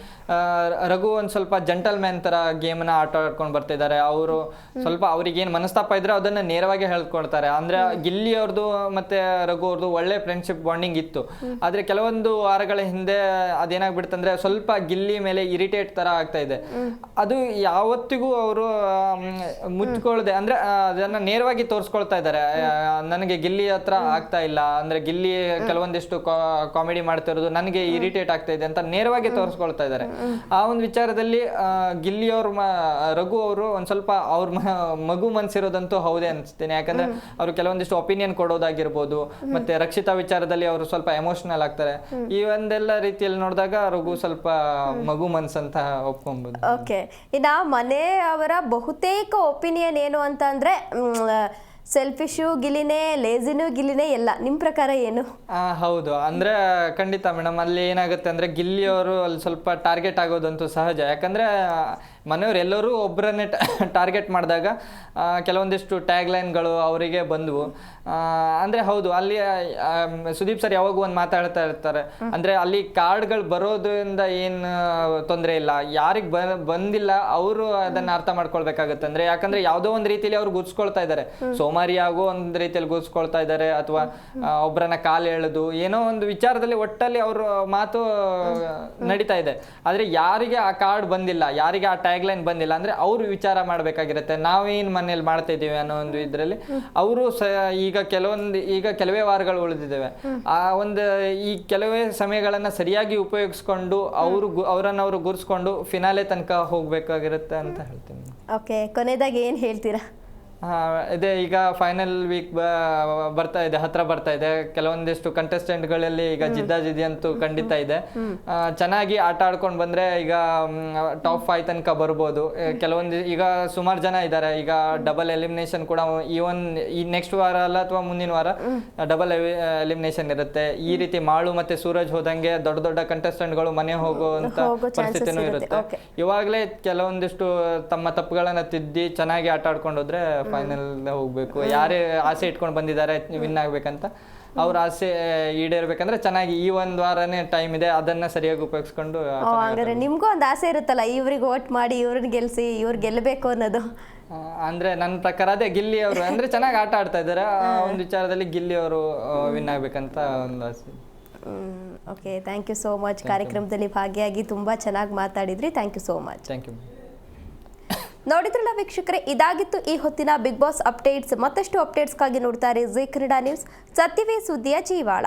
ರಘು ಒಂದ್ ಸ್ವಲ್ಪ ಜಂಟಲ್ ಮ್ಯಾನ್ ತರ ಗೇಮ್ನ ಆಟ ಆಡ್ಕೊಂಡು ಬರ್ತಿದ್ದಾರೆ ಅವರು ಸ್ವಲ್ಪ ಅವ್ರಿಗೆ ಏನು ಮನಸ್ತಾಪ ಇದ್ರೆ ಅದನ್ನ ನೇರವಾಗಿ ಹೇಳ್ಕೊಡ್ತಾರೆ. ಅಂದ್ರೆ ಗಿಲ್ಲಿ ಅವ್ರದ್ದು ಮತ್ತೆ ರಘು ಅವ್ರದ್ದು ಒಳ್ಳೆ ಫ್ರೆಂಡ್ಶಿಪ್ ಬಾಂಡಿಂಗ್ ಇತ್ತು. ಆದ್ರೆ ಕೆಲವೊಂದು ವಾರಗಳ ಹಿಂದೆ ಅದೇನಾಗ್ಬಿಡ್ತಂದ್ರೆ ಸ್ವಲ್ಪ ಗಿಲ್ಲಿ ಮೇಲೆ ಇರಿಟೇಟ್ ತರ ಆಗ್ತಾ ಇದೆ. ಅದು ಯಾವತ್ತಿಗೂ ಅವರು ಮುಚ್ಚಿಕೊಳ್ಳದೆ ಅಂದ್ರೆ ಅದನ್ನ ನೇರವಾಗಿ ತೋರಿಸ್ಕೊಳ್ತಾ ಇದ್ದಾರೆ. ನನಗೆ ಗಿಲ್ಲಿ ಹತ್ರ ಆಗ್ತಾ ಇಲ್ಲ. ಅಂದ್ರೆ ಗಿಲ್ಲಿ ಕೆಲವೊಂದಿಷ್ಟು ಕಾಮಿಡಿ ಮಾಡ್ತಾ ಇರೋದು ನನಗೆ ಇರಿಟೇಟ್ ಆಗ್ತಾ ಇದೆ ಅಂತ ನೇರವಾಗಿ ತೋರಿಸ್ಕೊಳ್ತಾ ಇದ್ದಾರೆ. ಆ ಒಂದು ವಿಚಾರದಲ್ಲಿ ಗಿಲ್ಲಿ ಅವ್ರ ರಘು ಅವರು ಒಂದ್ ಸ್ವಲ್ಪ ಅವ್ರ ಮಗು ಮನ್ಸಿರೋದಂತೂ ಹೌದೇ ಅನ್ಸ್ತೀನಿ. ಯಾಕಂದ್ರೆ ಅವ್ರು ಕೆಲವೊಂದಿಷ್ಟು ಒಪಿನಿಯನ್ ಕೊಡೋದಾಗಿರ್ಬೋದು, ಮತ್ತೆ ರಕ್ಷಿತಾ ವಿಚಾರದಲ್ಲಿ ಅವರು ಸ್ವಲ್ಪ ಎಮೋಷನಲ್ ಆಗ್ತಾರೆ. ಈ ಒಂದೆಲ್ಲ ರೀತಿಯಲ್ಲಿ ನೋಡಿದಾಗ ರಘು ಸ್ವಲ್ಪ ಮಗು ಮನ್ಸಂತ ಒಪ್ಕೊಬಹುದು ಓಕೆ. ಇನ್ನು ಮನೆಯವರ ಬಹುತೇಕ ಒಪಿನಿಯನ್ ಏನು ಅಂತ ಅಂದರೆ ಸೆಲ್ಫಿಶು ಗಿಲಿನೇ ಲೇಜಿನು ಗಿಲಿನೇ ಎಲ್ಲ. ನಿಮ್ಮ ಪ್ರಕಾರ ಏನು? ಆ, ಹೌದು. ಅಂದ್ರೆ ಖಂಡಿತ ಮೇಡಮ್ ಅಲ್ಲಿ ಏನಾಗುತ್ತೆ ಅಂದ್ರೆ ಗಿಲ್ಲಿಯವರು ಅಲ್ಲಿ ಸ್ವಲ್ಪ ಟಾರ್ಗೆಟ್ ಆಗೋದಂತೂ ಸಹಜ. ಯಾಕಂದ್ರೆ ಆ, ಮನೆಯವ್ರು ಎಲ್ಲರೂ ಒಬ್ಬರನ್ನೇ ಟಾರ್ಗೆಟ್ ಮಾಡಿದಾಗ ಕೆಲವೊಂದಿಷ್ಟು ಟ್ಯಾಗ್ ಲೈನ್ಗಳು ಅವರಿಗೆ ಬಂದವು. ಅಂದರೆ ಹೌದು ಅಲ್ಲಿ ಸುದೀಪ್ ಸರ್ ಯಾವಾಗೂ ಒಂದು ಮಾತಾಡ್ತಾ ಇರ್ತಾರೆ. ಅಂದರೆ ಅಲ್ಲಿ ಕಾರ್ಡ್ಗಳು ಬರೋದ್ರಿಂದ ಏನು ತೊಂದರೆ ಇಲ್ಲ. ಯಾರಿಗೆ ಬಂದಿಲ್ಲ ಅವರು ಅದನ್ನ ಅರ್ಥ ಮಾಡ್ಕೊಳ್ಬೇಕಾಗತ್ತೆ. ಅಂದ್ರೆ ಯಾಕಂದ್ರೆ ಯಾವುದೋ ಒಂದು ರೀತಿಯಲ್ಲಿ ಅವ್ರು ಗುರ್ಸ್ಕೊಳ್ತಾ ಇದ್ದಾರೆ ಸೋಮಾರಿ ಆಗೋ ಒಂದ್ ರೀತಿಯಲ್ಲಿ ಗುರ್ಸ್ಕೊಳ್ತಾ ಇದ್ದಾರೆ ಅಥವಾ ಒಬ್ಬರನ್ನ ಕಾಲು ಎಳೆದು ಏನೋ ಒಂದು ವಿಚಾರದಲ್ಲಿ ಒಟ್ಟಲ್ಲಿ ಅವರು ಮಾತು ನಡೀತಾ ಇದೆ. ಆದರೆ ಯಾರಿಗೆ ಆ ಕಾರ್ಡ್ ಬಂದಿಲ್ಲ ಯಾರಿಗೆ ಆ ಟ್ಯಾಗ್ ಲೈನ್ ಬಂದಿಲ್ಲ ಅಂದ್ರೆ ಅವರು ವಿಚಾರ ಮಾಡಬೇಕಾಗಿರುತ್ತೆ. ನಾವೇನ್ ಮನೇಲಿ ಮಾಡ್ತಾ ಇದ್ದೀವಿ ಅನ್ನೋ ಒಂದು ಇದರಲ್ಲಿ ಅವರು ಈಗ ಕೆಲವೊಂದು, ಈಗ ಕೆಲವೇ ವಾರಗಳು ಉಳಿದಿದ್ದೇವೆ. ಆ ಒಂದು ಈ ಕೆಲವೇ ಸಮಯಗಳನ್ನು ಸರಿಯಾಗಿ ಉಪಯೋಗಿಸ್ಕೊಂಡು ಅವರು ಅವರನ್ನ ಅವರು ಗುರ್ಸ್ಕೊಂಡು ಫಿನಾಲೆ ತನಕ ಹೋಗಬೇಕಾಗಿರುತ್ತೆ ಅಂತ ಹೇಳ್ತೀನಿ. ಓಕೆ ಕೊನೆಯದಾಗಿ ಏನು ಹೇಳ್ತೀರಾ? ಇದೇ ಈಗ ಫೈನಲ್ ವೀಕ್ ಬರ್ತಾ ಇದೆ ಹತ್ರ ಬರ್ತಾ ಇದೆ. ಕೆಲವೊಂದಿಷ್ಟು ಕಂಟೆಸ್ಟೆಂಟ್ಗಳಲ್ಲಿ ಈಗ ಜಿದ್ದಾಜಿದ್ದಿ ಅಂತೂ ಖಂಡಿತ ಇದೆ. ಚೆನ್ನಾಗಿ ಆಟ ಆಡ್ಕೊಂಡು ಬಂದ್ರೆ ಈಗ ಟಾಪ್ ಫೈವ್ ತನಕ ಬರ್ಬೋದು. ಕೆಲವೊಂದು ಈಗ ಸುಮಾರು ಜನ ಇದ್ದಾರೆ ಈಗ ಡಬಲ್ ಎಲಿಮಿನೇಷನ್ ಕೂಡ ಈ ಒನ್ ಈ ನೆಕ್ಸ್ಟ್ ವಾರ ಅಲ್ಲ ಅಥವಾ ಮುಂದಿನ ವಾರ ಡಬಲ್ ಎಲಿಮಿನೇಷನ್ ಇರುತ್ತೆ. ಈ ರೀತಿ ಮಾಳು ಮತ್ತೆ ಸೂರಜ್ ಹೋದಂಗೆ ದೊಡ್ಡ ದೊಡ್ಡ ಕಂಟೆಸ್ಟೆಂಟ್ಗಳು ಮನೆ ಹೋಗುವಂತ ಹೋಗೋ ಪರಿಸ್ಥಿತಿನೂ ಇರುತ್ತೆ. ಇರುತ್ತೆ. ಇವಾಗಲೇ ಕೆಲವೊಂದಿಷ್ಟು ತಮ್ಮ ತಪ್ಪುಗಳನ್ನ ತಿದ್ದಿ ಚೆನ್ನಾಗಿ ಆಟ ಆಡ್ಕೊಂಡು ಹೋದ್ರೆ ಫೈನಲ್ ಹೋಗ್ಬೇಕು. ಯಾರೇ ಆಸೆ ಇಟ್ಕೊಂಡು ಬಂದಿದ್ದಾರೆ ವಿನ್ ಆಗ್ಬೇಕಂತ. ಅವ್ರ ಆಸೆ ಈಡೇರ್ಬೇಕಂದ್ರೆ ಚೆನ್ನಾಗಿ ಈ ಒಂದ್ ವಾರನೇ ಟೈಮ್ ಇದೆ ಅದನ್ನ ಸರಿಯಾಗಿ ಉಪಯೋಗಿಸ್ಕೊಂಡು ನಿಮ್ಗೂ ಹಂಗಾರೆ ನಿಮಗೂ ಒಂದು ಆಸೆ ಇರುತ್ತಲ್ಲ ಇವ್ರಿಗೆ ಓಟ್ ಮಾಡಿ ಇವ್ರನ್ನ ಗೆಲ್ಸಿ ಇವ್ರು ಗೆಲ್ಲಬೇಕು ಅನ್ನೋದು? ಆ, ಅಂದ್ರೆ ನನ್ನ ಪ್ರಕಾರ ಅದೇ ಗಿಲ್ಲಿ ಅವರು. ಅಂದ್ರೆ ಚೆನ್ನಾಗಿ ಆಟ ಆಡ್ತಾ ಇದ್ದಾರೆ. ಆ ಒಂದು ವಿಚಾರದಲ್ಲಿ ಗಿಲ್ಲಿ ಅವರು ವಿನ್ ಆಗ್ಬೇಕಂತ ಒಂದು ಆಸೆ. Okay thank you so much ಕಾರ್ಯಕ್ರಮದಲ್ಲಿ ಭಾಗಿಯಾಗಿ ತುಂಬಾ ಚೆನ್ನಾಗಿ ಮಾತಾಡಿದ್ರಿ. Thank you so much thank you ನೋಡಿದ್ರಲ್ಲ ವೀಕ್ಷಕರೇ, ಇದಾಗಿತ್ತು ಈ ಹೊತ್ತಿನ ಬಿಗ್ ಬಾಸ್ ಅಪ್ಡೇಟ್ಸ್ ಮತ್ತಷ್ಟು ಅಪ್ಡೇಟ್ಸ್ಗಾಗಿ ನೋಡ್ತಾರೆ ಜಿ ಕ್ರೀಡಾ ನ್ಯೂಸ್ ಸತ್ಯವೇ ಸುದ್ದಿಯ ಜೀವಾಳ.